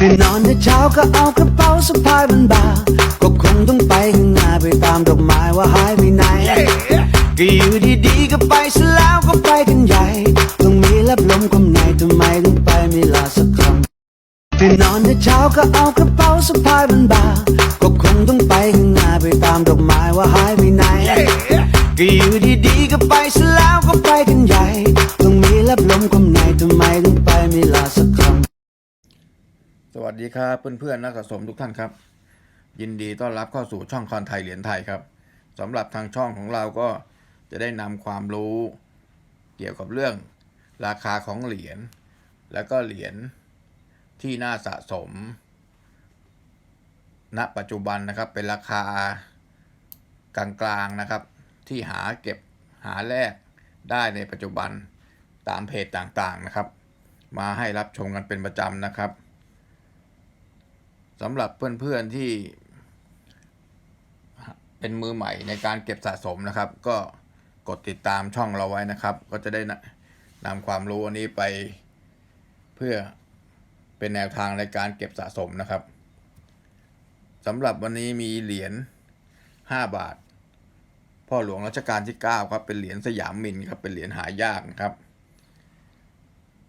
ตื่นนอนแต่เช้าก็เอากระเป๋าสะพายมันบ่าก็คงต้องไปข้างหน้าไปตามดอกไม้ว่าหายไปไหน ก็อยู่ดีๆก็ไปซะแล้วก็ไปกันใหญ่ ต้องมีรับลมคำไหนทำไมถึงไปไม่ลาสักคำตื่นนอนแต่เช้าก็เอากระเป๋าสะพายมันบ่าก็คงต้องไปข้างหน้าไปตามดอกไม้ว่าหายไปไหน ก็อยู่ดีๆก็ไปซะแล้วก็ไปกันใหญ่ ต้องมีรับลมคำไหนทำไมถึงไปไม่ลาสักคำ สวัสดีครับเพื่อนๆนักสะสมทุกท่านครับ ยินดีต้อนรับเข้าสู่ช่องคอนไทยเหรียญไทยครับสำหรับทางช่องของเราก็จะได้นำความรู้ เกี่ยวกับเรื่องราคาของเหรียญแล้วก็เหรียญที่น่าสะสม ณปัจจุบันนะครับเป็นราคากลางๆนะครับ ที่หาเก็บหาแลกได้ในปัจจุบันตามเพจต่างๆนะครับ มาให้รับชมกันเป็นประจำนะครับ สำหรับเพื่อนๆที่เป็นมือใหม่ในการเก็บสะสมนะครับ ก็กดติดตามช่องเราไว้นะครับ ก็จะได้นำความรู้อันนี้ไป เพื่อเป็นแนวทางในการเก็บสะสมนะครับสำหรับวันนี้มีเหรียญ5บาท พ่อหลวงรัชกาลที่ 9 ครับ เป็นเหรียญสยามมินครับ เป็นเหรียญหายากนะครับ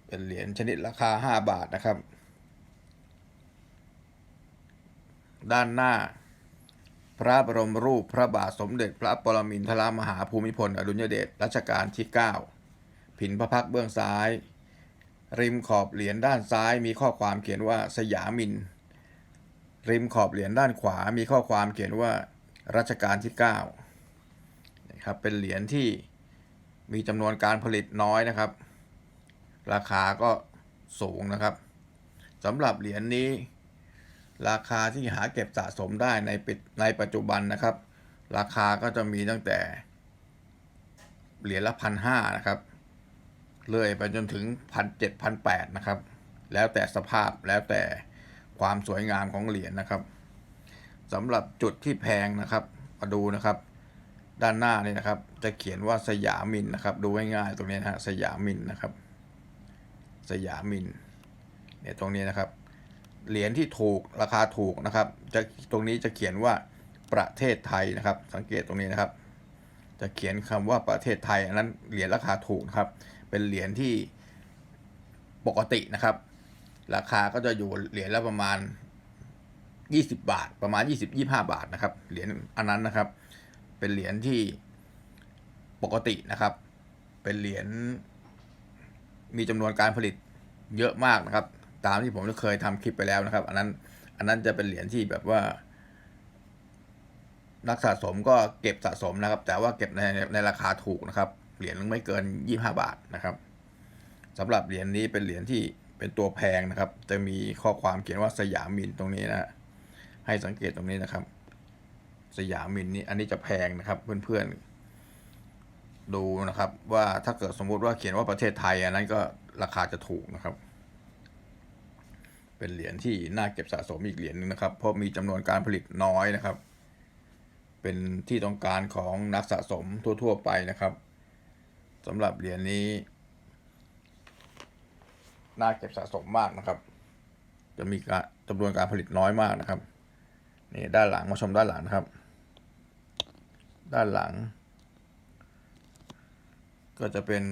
เป็นเหรียญชนิดราคา 5 บาทนะครับ ด้านหน้า พระบรมรูปพระบาทสมเด็จพระปรมินทรมหาภูมิพลอดุลยเดชรัชกาลที่ 9 ผินพระพักเบื้องซ้าย ริมขอบเหรียญด้านซ้ายมีข้อความเขียนว่าสยามิน ริมขอบเหรียญด้านขวามีข้อความเขียนว่ารัชกาลที่9นะครับเป็นเหรียญที่มีจำนวนการผลิตน้อยนะครับ ราคาก็สูงนะครับสำหรับเหรียญนี้ ราคาที่หาเก็บสะสมได้ในปิดในปัจจุบันนะครับ ราคาก็จะมีตั้งแต่ เหรียญละพันห้านะครับเลื่อยไปจนถึงพันเจ็ดพันแปดนะครับ แล้วแต่สภาพแล้วแต่ความสวยงามของเหรียญนะครับสำหรับจุดที่แพงนะครับ มาดูนะครับ ด้านหน้านี่นะครับ จะเขียนว่าสยามินนะครับ ดูง่ายๆตรงนี้นะฮะสยามินนะครับ สยามมินเนี่ยตรงนี้นะครับ เหรียญที่ถูกราคาถูกนะครับจะตรงนี้จะเขียนว่าประเทศไทยนะครับ สังเกตตรงนี้นะครับ จะเขียนคำว่าประเทศไทยอันนั้นเหรียญราคาถูกครับ เป็นเหรียญที่ปกตินะครับ ราคาก็จะอยู่เหรียญละประมาณ 20 บาท ประมาณ 20 25 บาทนะครับ เหรียญอันนั้นนะครับ เป็นเหรียญที่ปกตินะครับ เป็นเหรียญมีจำนวนการผลิตเยอะมากนะครับ ตามที่ผมเคยทำคลิปไปแล้วนะครับ อันนั้นอันนั้นจะเป็นเหรียญที่แบบว่า นักสะสมก็เก็บสะสมนะครับ แต่ว่าเก็บในในราคาถูกนะครับเหรียญไม่เกิน 25 บาทนะครับสำหรับเหรียญนี้เป็นเหรียญที่เป็นตัวแพงนะครับ จะมีข้อความเขียนว่าสยามมินตรงนี้นะฮะให้สังเกตตรงนี้นะครับ สยามมินนี่อันนี้จะแพงนะครับเพื่อนๆดูนะครับ ว่าถ้าเกิดสมมุติว่าเขียนว่าประเทศไทย อันนั้นก็ราคาจะถูกนะครับ เป็นเหรียญที่น่าเก็บสะสมอีกเหรียญหนึงนะครับ เพราะมีจำนวนการผลิตน้อยนะครับ เป็นที่ต้องการของนักสะสมทั่ว ๆ ไปนะครับสำหรับเหรียญนี้ น่าเก็บสะสมมากนะครับ จะมีการจำนวนการผลิตน้อยมากนะครับนี่ด้านหลังมาชมด้านหลังนะครับ ด้านหลัง ก็จะเป็น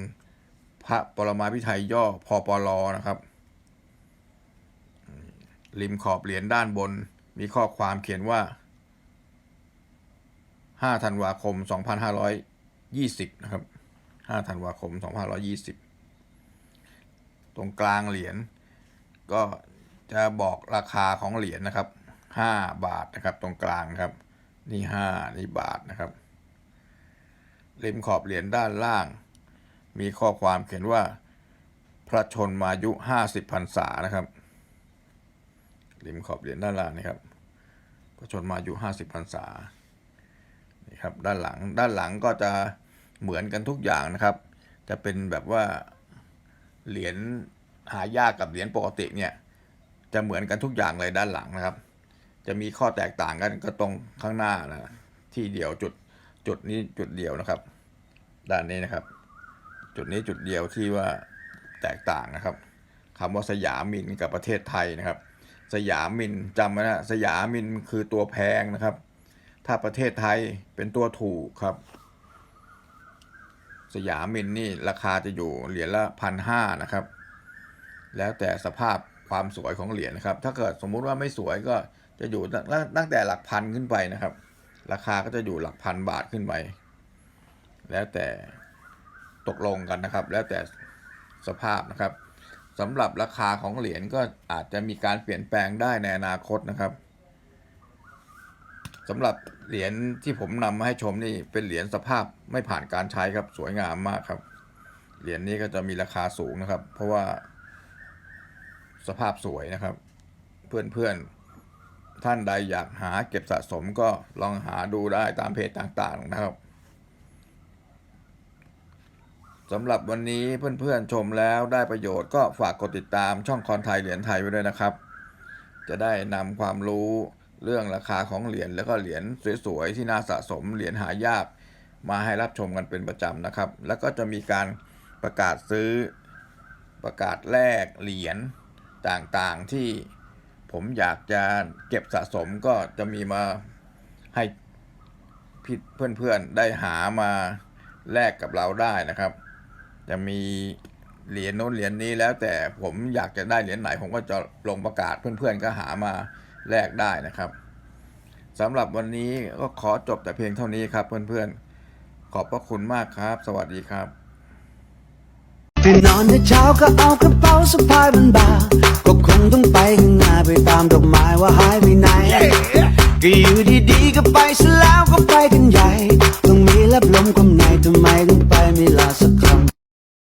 พระปรมาภิไธยย่อพอปลอนะครับ ริมขอบเหรียญด้านบนมีข้อความเขียนว่า 5 ธันวาคม 2520 นะครับ 5 ธันวาคม 2520 ตรงกลางเหรียญก็จะบอกราคาของเหรียญนะครับ 5 บาทนะครับตรงกลางครับ นี่ 5 นี่บาทนะครับ ริมขอบเหรียญด้านล่าง มีข้อความเขียนว่า พระชนมายุ 50พรรษานะครับ ริมขอบเหรียญด้านล่างนะครับพระชนมาอยุ50พรรษานี่ครับด้านหลังด้านหลังก็จะเหมือนกันทุกอย่างนะครับ จะเป็นแบบว่าเหรียญหายากกับเหรียญปกติเนี่ยจะเหมือนกันทุกอย่างเลยด้านหลังนะครับ จะมีข้อแตกต่างกันก็ตรงข้างหน้านะที่เดียวจุดจุดนี้จุดเดียวนะครับ ด้านนี้นะครับ จุดนี้จุดเดียวที่ว่าแตกต่างนะครับคำว่าสยามมินกับประเทศไทยนะครับ สยามมินจำไว้นะสยามมินคือตัวแพงนะครับ ถ้าประเทศไทยเป็นตัวถูกครับ สยามมินนี่ราคาจะอยู่เหรียญละพันห้านะครับ แล้วแต่สภาพความสวยของเหรียญนะครับ ถ้าเกิดสมมุติว่าไม่สวยก็จะอยู่ตั้งตั้งแต่หลักพันขึ้นไปนะครับ ราคาก็จะอยู่หลักพันบาทขึ้นไป แล้วแต่ตกลงกันนะครับ แล้วแต่สภาพนะครับ สำหรับราคาของเหรียญก็อาจจะมีการเปลี่ยนแปลงได้ในอนาคตนะครับสำหรับเหรียญที่ผมนำมาให้ชมนี่เป็นเหรียญสภาพไม่ผ่านการใช้ครับสวยงามมากครับ เหรียญนี้ก็จะมีราคาสูงนะครับ เพราะว่าสภาพสวยนะครับ เพื่อนๆท่านใดอยากหาเก็บสะสมก็ลองหาดูได้ตามเพจต่างๆนะครับ สำหรับวันนี้เพื่อนๆชมแล้วได้ประโยชน์ก็ฝากกดติดตามช่องคอนไทยเหรียญไทยไว้ด้วยนะครับ จะได้นำความรู้เรื่องราคาของเหรียญแล้วก็เหรียญสวยๆที่น่าสะสมเหรียญหายาก มาให้รับชมกันเป็นประจำนะครับ แล้วก็จะมีการประกาศซื้อประกาศแลกเหรียญต่างๆที่ผมอยากจะเก็บสะสมก็จะมีมาให้เพื่อนๆได้หามาแลกกับเราได้นะครับ จะมีเหรียญโน้นเหรียญนี้แล้วแต่ผมอยากจะได้เหรียญไหน ผมก็จะลงประกาศเพื่อนๆก็หามาแลกได้นะครับสำหรับวันนี้ก็ขอจบแต่เพียงเท่านี้ครับ เพื่อนๆ ขอบพระคุณมากครับ สวัสดีครับตื่นนอนแต่เช้าก็เอากระเป๋าสะพายมันบาก็คงต้องไปข้างหน้าไปตามดอกไม้ว่าหายไปไหน ก็อยู่ดีๆก็ไปซะแล้วก็ไปกันใหญ่